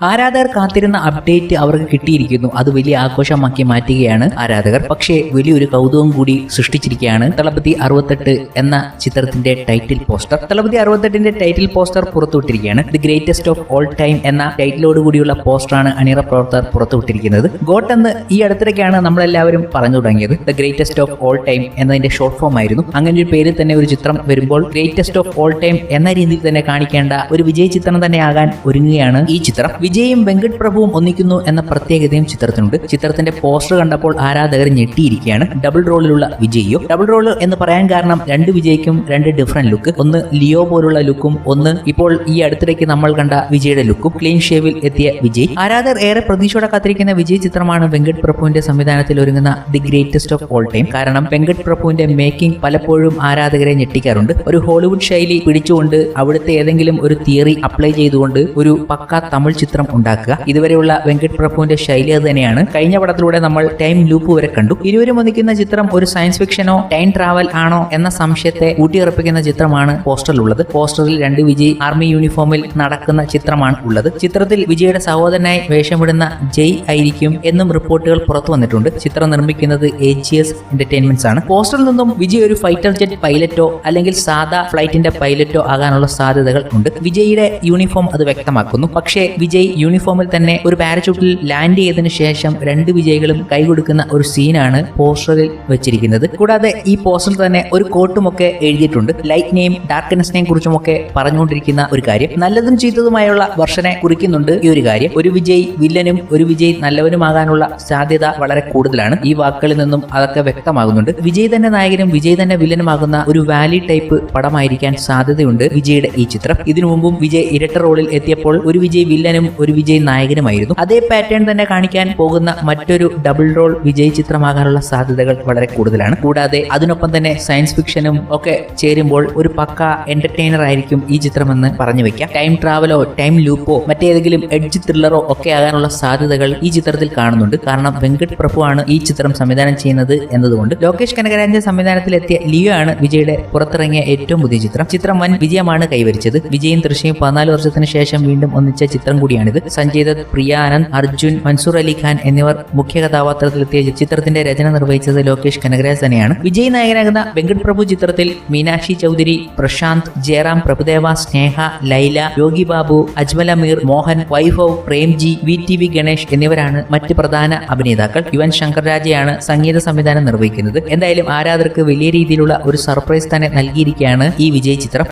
ആരാധകർ കാത്തിരുന്ന അപ്ഡേറ്റ് അവർക്ക് കിട്ടിയിരിക്കുന്നു. അത് വലിയ ആഘോഷമാക്കി മാറ്റുകയാണ് ആരാധകർ. പക്ഷേ വലിയൊരു കൗതുകം കൂടി സൃഷ്ടിച്ചിരിക്കുകയാണ് തളപതി അറുപത്തെട്ട് എന്ന ചിത്രത്തിന്റെ ടൈറ്റിൽ പോസ്റ്റർ തളപതി അറുപത്തെട്ടിന്റെ title poster പുറത്തുവിട്ടിരിക്കുകയാണ്. The greatest of all time എന്ന ടൈറ്റിലോട് കൂടിയുള്ള പോസ്റ്ററാണ് അണിയറ പ്രവർത്തകർ പുറത്തുവിട്ടിരിക്കുന്നത്. ഗോട്ട് എന്ന് ഈ അടുത്തിടയ്ക്കാണ് നമ്മളെല്ലാവരും പറഞ്ഞു തുടങ്ങിയത്. The greatest of all time എന്നതിന്റെ ഷോർട്ട് ഫോം ആയിരുന്നു. അങ്ങനെ ഒരു പേരിൽ തന്നെ ഒരു ചിത്രം വരുമ്പോൾ ഗ്രേറ്റസ്റ്റ് ഓഫ് ഓൾ ടൈം എന്ന രീതിയിൽ തന്നെ കാണിക്കേണ്ട ഒരു വിജയ ചിത്രം തന്നെ ആകാൻ ഒരുങ്ങുകയാണ് ഈ ചിത്രം. വിജയും വെങ്കട് പ്രഭുവും ഒന്നിക്കുന്നു എന്ന പ്രത്യേകതയും ചിത്രത്തിനുണ്ട്. ചിത്രത്തിന്റെ പോസ്റ്റർ കണ്ടപ്പോൾ ആരാധകർ ഞെട്ടിയിരിക്കുകയാണ്. ഡബിൾ റോളിലുള്ള വിജയിയോ? ഡബിൾ റോൾ എന്ന് പറയാൻ കാരണം രണ്ട് വിജയ്ക്കും രണ്ട് ഡിഫറെന്റ് ലുക്ക് ഒന്ന് ലിയോ പോലുള്ള ലുക്കും ഒന്ന് ഇപ്പോൾ ഈ അടുത്തിടയ്ക്ക് നമ്മൾ കണ്ട വിജയുടെ ലുക്കും. ക്ലീൻ ഷേവിൽ എത്തിയ വിജയ്. ആരാധകർ ഏറെ പ്രതീക്ഷയോടെ കാത്തിരിക്കുന്ന വിജയ് ചിത്രമാണ് വെങ്കട് പ്രഭുവിന്റെ സംവിധാനത്തിൽ ഒരുങ്ങുന്ന the greatest of all time കാരണം വെങ്കട് പ്രഭുവിന്റെ മേക്കിംഗ് പലപ്പോഴും ആരാധകരെ ഞെട്ടിക്കാറുണ്ട്. ഒരു ഹോളിവുഡ് ശൈലി പിടിച്ചുകൊണ്ട് അവിടുത്തെ ഏതെങ്കിലും ഒരു തിയറി അപ്ലൈ ചെയ്തുകൊണ്ട് ഒരു പക്ക തമിഴ് ചിത്രം ഉണ്ടാക്കുക. ഇതുവരെയുള്ള വെങ്കട് പ്രഭുവിന്റെ ശൈലി അത് തന്നെയാണ്. കഴിഞ്ഞ പടത്തിലൂടെ നമ്മൾ ടൈം ലൂപ്പ് വരെ കണ്ടു. ഇരുവരും ഒന്നിക്കുന്ന ചിത്രം ഒരു സയൻസ് ഫിക്ഷനോ ടൈം ട്രാവൽ ആണോ എന്ന സംശയത്തെ ഊട്ടിയുറപ്പിക്കുന്ന ചിത്രമാണ് പോസ്റ്ററിലുള്ളത്. പോസ്റ്ററിൽ രണ്ട് വിജയ് ആർമി യൂണിഫോമിൽ നടക്കുന്ന ചിത്രമാണ് ഉള്ളത്. ചിത്രത്തിൽ വിജയുടെ സഹോദരനായി വേഷമിടുന്ന ജയ് ആയിരിക്കും എന്നും റിപ്പോർട്ടുകൾ പുറത്തു വന്നിട്ടുണ്ട്. ചിത്രം നിർമ്മിക്കുന്നത് എ ജി എസ് എന്റർടൈൻമെന്റ്സ് ആണ്. പോസ്റ്ററിൽ നിന്നും വിജയ് ഒരു ഫൈറ്റർ ജെറ്റ് പൈലറ്റോ അല്ലെങ്കിൽ സാധാ ഫ്ലൈറ്റിന്റെ പൈലറ്റോ ആകാനുള്ള സാധ്യതകൾ ഉണ്ട്. വിജയുടെ യൂണിഫോം അത് വ്യക്തമാക്കുന്നു. പക്ഷേ വിജയ് യൂണിഫോമിൽ തന്നെ ഒരു പാരച്യൂട്ടിൽ ലാൻഡ് ചെയ്തതിനു ശേഷം രണ്ട് വിജയികളും കൈകൊടുക്കുന്ന ഒരു സീനാണ് പോസ്റ്ററിൽ വെച്ചിരിക്കുന്നത്. കൂടാതെ ഈ പോസ്റ്ററിൽ തന്നെ ഒരു കോട്ടുമൊക്കെ എഴുതിയിട്ടുണ്ട്. ലൈറ്റിനെയും ഡാർക്ക്നെസ്സിനെയും കുറിച്ചുമൊക്കെ പറഞ്ഞുകൊണ്ടിരിക്കുന്ന ഒരു കാര്യം. നല്ലതും ചീത്തതുമായുള്ള വർഷനെ കുറിക്കുന്നുണ്ട് ഈ ഒരു കാര്യം. ഒരു വിജയ് വില്ലനും ഒരു വിജയ് നല്ലവനുമാകാനുള്ള സാധ്യത വളരെ കൂടുതലാണ്. ഈ വാക്കുകളിൽ നിന്നും അതൊക്കെ വ്യക്തമാകുന്നുണ്ട്. വിജയ് തന്നെ നായകനും വിജയ് തന്നെ വില്ലനുമാകുന്ന ഒരു വാലി ടൈപ്പ് പടമായിരിക്കാൻ സാധ്യതയുണ്ട് വിജയുടെ ഈ ചിത്രം. ഇതിനു മുമ്പും വിജയ് ഇരട്ട റോളിൽ എത്തിയപ്പോൾ ഒരു വിജയ് വില്ലനും ഒരു വിജയ് നായകനുമായിരുന്നു. അതേ പാറ്റേൺ തന്നെ കാണിക്കാൻ പോകുന്ന മറ്റൊരു ഡബിൾ റോൾ വിജയ് ചിത്രമാകാനുള്ള സാധ്യതകൾ വളരെ കൂടുതലാണ്. കൂടാതെ അതിനൊപ്പം തന്നെ സയൻസ് ഫിക്ഷനും ഒക്കെ ചേരുമ്പോൾ ഒരു പക്ക എന്റർടൈനർ ആയിരിക്കും ഈ ചിത്രമെന്ന് പറഞ്ഞു വെക്കാം. ടൈം ട്രാവലോ ടൈം ലൂപ്പോ മറ്റേതെങ്കിലും എഡ്ജ് ത്രില്ലറോ ഒക്കെ ആകാനുള്ള സാധ്യതകൾ ഈ ചിത്രത്തിൽ കാണുന്നുണ്ട്. കാരണം വെങ്കട് പ്രഭു ആണ് ഈ ചിത്രം സംവിധാനം ചെയ്യുന്നത് എന്നതുകൊണ്ട് ലോകേഷ് കനകരാജന്റെ സംവിധാനത്തിലെത്തിയ ലിയോ ആണ് വിജയുടെ പുറത്തിറങ്ങിയ ഏറ്റവും പുതിയ ചിത്രം. ചിത്രം വൻ വിജയമാണ് കൈവരിച്ചത്. വിജയും തൃശയും പതിനാല് വർഷത്തിന് ശേഷം വീണ്ടും ഒന്നിച്ച ചിത്രം കൂടിയാണിത് സഞ്ജയ് ദത്ത് പ്രിയ ആനന്ദ് അർജുൻ മൻസൂർ അലിഖാൻ എന്നിവർ മുഖ്യ കഥാപാത്രത്തിലെത്തിയ ചിത്രത്തിന്റെ രചന നിർവഹിച്ചത് ലോകേഷ് കനകരാജ് തന്നെയാണ്. വിജയ് നായകനാകുന്ന വെങ്കട് പ്രഭു ചിത്രത്തിൽ Meenakshi Chaudhary Prashanth Jayaram Prabhudeva Sneha Laila Yogi Babu Ajmal Ameer Mohan Vaibhav Premgi V T V Ganesh എന്നിവരാണ് മറ്റ് പ്രധാന അഭിനേതാക്കൾ. യുവൻ ശങ്കർ രാജയാണ് സംഗീത സംവിധാനം നിർവഹിക്കുന്നത്. എന്തായാലും ആരാധകർക്ക് വലിയ രീതിയിലുള്ള ഒരു സർപ്രൈസ് തന്നെ നൽകിയിരിക്കുകയാണ് ഈ വിജയ് ചിത്രം.